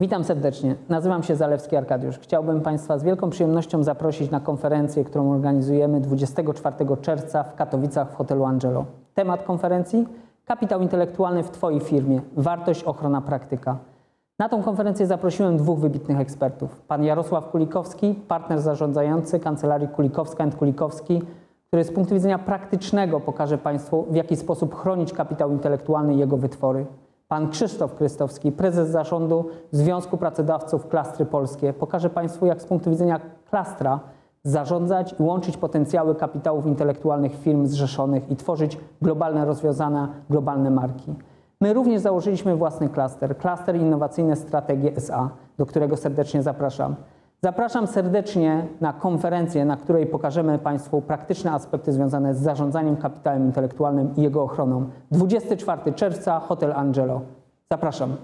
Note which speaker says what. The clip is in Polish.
Speaker 1: Witam serdecznie. Nazywam się Zalewski Arkadiusz. Chciałbym Państwa z wielką przyjemnością zaprosić na konferencję, którą organizujemy 24 czerwca w Katowicach w hotelu Angelo. Temat konferencji? Kapitał intelektualny w Twojej firmie. Wartość, ochrona, praktyka. Na tą konferencję zaprosiłem dwóch wybitnych ekspertów. Pan Jarosław Kulikowski, partner zarządzający Kancelarii Kulikowska Kulikowski, który z punktu widzenia praktycznego pokaże Państwu, w jaki sposób chronić kapitał intelektualny i jego wytwory. Pan Krzysztof Krystowski, prezes zarządu Związku Pracodawców Klastry Polskie, pokaże Państwu, jak z punktu widzenia klastra zarządzać i łączyć potencjały kapitałów intelektualnych firm zrzeszonych i tworzyć globalne rozwiązania, globalne marki. My również założyliśmy własny klaster, klaster Innowacyjne Strategie SA, do którego serdecznie zapraszam. Zapraszam serdecznie na konferencję, na której pokażemy Państwu praktyczne aspekty związane z zarządzaniem kapitałem intelektualnym i jego ochroną. 24 czerwca, Hotel Angelo. Zapraszam.